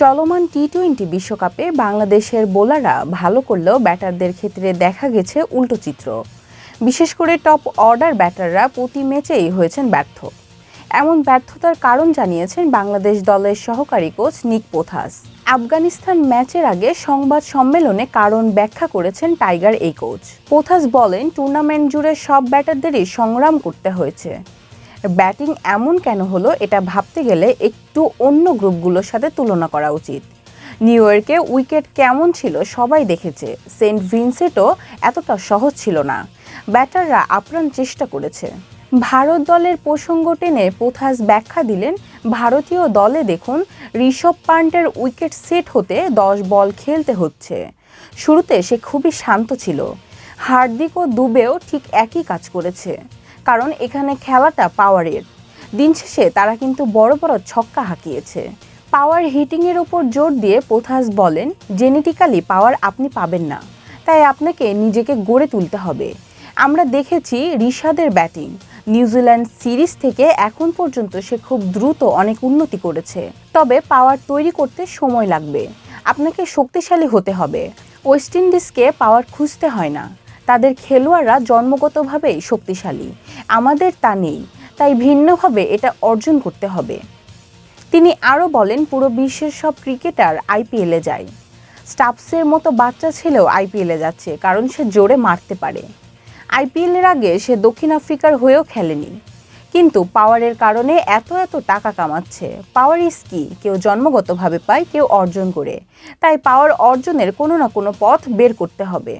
চলমান T twenty বিশ্বকাপে বাংলাদেশের বোলাররা ভালো করলেও ব্যাটারদের ক্ষেত্রে দেখা গেছে উল্টো চিত্র। বিশেষ করে টপ অর্ডার ব্যাটাররা প্রতি ম্যাচেই হয়েছেন ব্যর্থ। এমন ব্যর্থতার কারণ জানিয়েছেন বাংলাদেশ দলের সহকারী কোচ নিক পোথাস। আফগানিস্তান ম্যাচের আগে সংবাদ সম্মেলনে কারণ ব্যাখ্যা করেছেন টাইগার এই কোচ। পোথাস বলেন, টুর্নামেন্ট জুড়ে সব ব্যাটারদেরই সংগ্রাম করতে হয়েছে। ব্যাটিং এমন কেন হলো এটা ভাবতে গেলে একটু অন্য গ্রুপগুলোর সাথে তুলনা করা উচিত। নিউ ইয়র্কে উইকেট কেমন ছিল সবাই দেখেছে, সেন্ট ভিনসেটও এতটা সহজ ছিল না। ব্যাটাররা আপ্রাণ চেষ্টা করেছে। ভারত দলের প্রসঙ্গ টেনে পোথাস ব্যাখ্যা দিলেন, ভারতীয় দলে দেখুন, ঋষভ পান্টের উইকেট সেট হতে দশ বল খেলতে হচ্ছে। শুরুতে সে খুবই শান্ত ছিল। হার্দিক ও দুবেও ঠিক একই কাজ করেছে। কারণ এখানে খেলাটা পাওয়ারের। দিন শেষে তারা কিন্তু বড় বড় ছক্কা হাঁকিয়েছে। পাওয়ার হিটিংয়ের ওপর জোর দিয়ে পোথাস বলেন, জেনেটিক্যালি পাওয়ার আপনি পাবেন না। তাই আপনাকে নিজেকে গড়ে তুলতে হবে। আমরা দেখেছি রিশাদের ব্যাটিং। নিউজিল্যান্ড সিরিজ থেকে এখন পর্যন্ত সে খুব দ্রুত অনেক উন্নতি করেছে। তবে পাওয়ার তৈরি করতে সময় লাগবে। আপনাকে শক্তিশালী হতে হবে। ওয়েস্ট ইন্ডিজকে পাওয়ার খুঁজতে হয় না। তাদের খেলোয়াড়রা জন্মগতভাবেই শক্তিশালী। আমাদের তা নেই, তাই ভিন্নভাবে এটা অর্জন করতে হবে। তিনি আরও বলেন, পুরো বিশ্বের সব ক্রিকেটার আইপিএলে যায়। স্টাফসের মতো বাচ্চা ছেলেও আইপিএলে যাচ্ছে, কারণ সে জোরে মারতে পারে। আইপিএলের আগে সে দক্ষিণ আফ্রিকার হয়েও খেলেনি। কিন্তু পাওয়ারের কারণে এত এত টাকা কামাচ্ছে। পাওয়ার ইজ কি? কেউ জন্মগতভাবে পায়, কেউ অর্জন করে। তাই পাওয়ার অর্জনের কোনো না কোনো পথ বের করতে হবে।